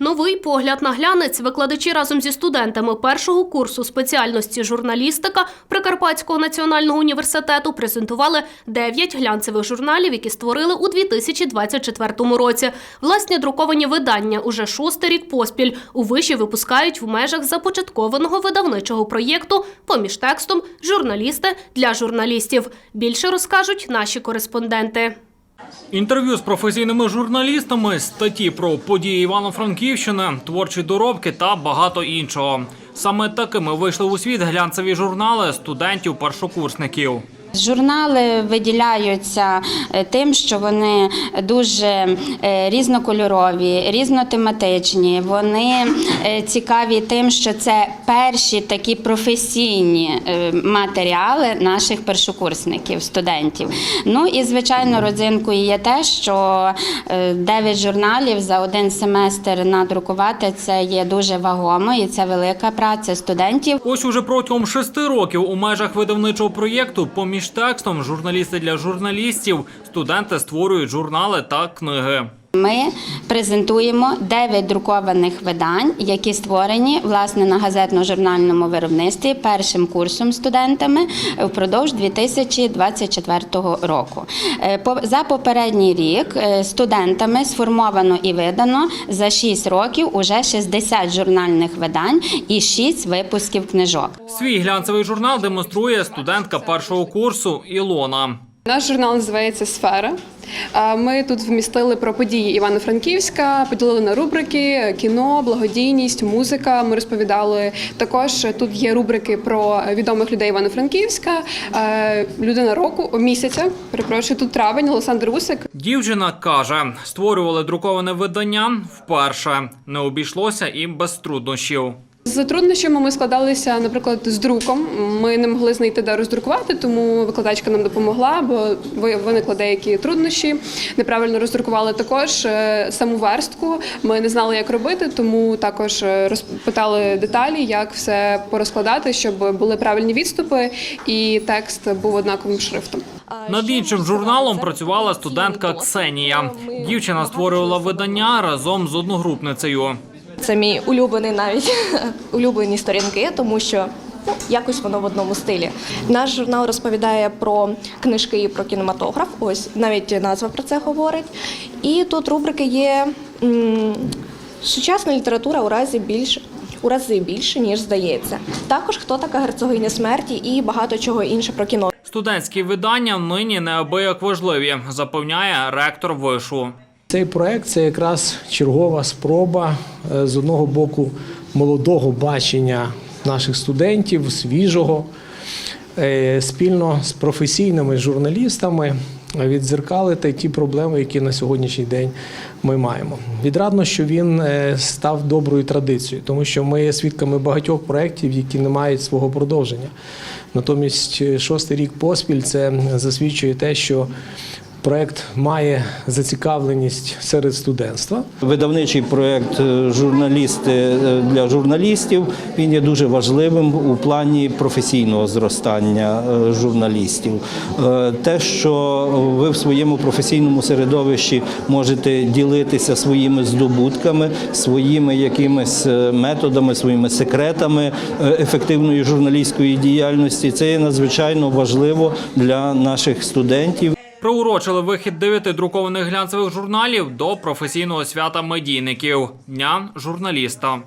Новий погляд на глянець викладачі разом зі студентами першого курсу спеціальності журналістика Прикарпатського національного університету презентували 9 глянцевих журналів, які створили у 2024 році. Власні друковані видання уже шостий рік поспіль у виші випускають в межах започаткованого видавничого проєкту поміж текстом журналісти для журналістів. Більше розкажуть наші кореспонденти. Інтерв'ю з професійними журналістами, статті про події Івано-Франківщини, творчі доробки та багато іншого. Саме такими вийшли у світ глянцеві журнали студентів-першокурсників. Журнали виділяються е, тим, що вони дуже е, різнокольорові, різнотематичні. Вони е, цікаві тим, що це перші такі професійні матеріали наших першокурсників, студентів. Ну і звичайно, родзинкою є те, що 9 журналів за один семестр надрукувати це є дуже вагомо, і це велика праця студентів. Ось уже протягом шести років у межах видавничого проєкту поміж текстом журналісти для журналістів студенти створюють журнали та книги. Ми презентуємо 9 друкованих видань, які створені власне на газетно-журнальному виробництві першим курсом студентами впродовж 2024 року. Е, За попередній рік е, студентами сформовано і видано за 6 років уже 60 журнальних видань і 6 випусків книжок. Свій глянцевий журнал демонструє студентка першого курсу Ілона. Наш журнал називається Сфера. Ми тут вмістили про події Івано-Франківська, поділили на рубрики: кіно, благодійність, музика. Ми розповідали також. Тут є рубрики про відомих людей Івано-Франківська, людина року місяця. Перепрошую, тут травень, Олександр Усик. Дівчина каже, створювали друковане видання вперше. Не обійшлося і без труднощів. З труднощами ми складалися, наприклад, з друком. Ми не могли знайти, де роздрукувати, тому викладачка нам допомогла, бо ви- виникли деякі труднощі. Неправильно роздрукували також е, саму верстку. Ми не знали, як робити, тому також е, розпитали деталі, як все порозкладати, щоб були правильні відступи і текст був однаковим шрифтом. Над іншим журналом працювала студентка Ксенія. Дівчина створювала видання разом з одногрупницею. Це мій улюблений навіть улюблені сторінки, тому що ну, якось воно в одному стилі. Наш журнал розповідає про книжки і про кінематограф. Ось навіть назва про це говорить. І тут рубрики є м, сучасна література у разі більше. У рази більше ніж здається. Також хто така герцогиня смерті і багато чого інше про кіно. Студентські видання нині неабияк важливі, запевняє ректор вишу. Цей проект це якраз чергова спроба е, з одного боку молодого бачення наших студентів, свіжого, е, спільно з професійними журналістами відзеркалити ті проблеми, які на сьогоднішній день ми маємо. Відрадно, що він е, став доброю традицією, тому що ми є свідками багатьох проєктів, які не мають свого продовження. Натомість шостий рік поспіль це засвідчує те, що Проект має зацікавленість серед студентства. Видавничий проєкт е, журналісти е, для журналістів він є дуже важливим у плані професійного зростання е, журналістів. Те, що ви в своєму професійному середовищі можете ділитися своїми здобутками, своїми якимись методами, своїми секретами ефективної журналістської діяльності, це є надзвичайно важливо для наших студентів. Приурочили вихід дев'яти друкованих глянцевих журналів до професійного свята медійників Дня журналіста.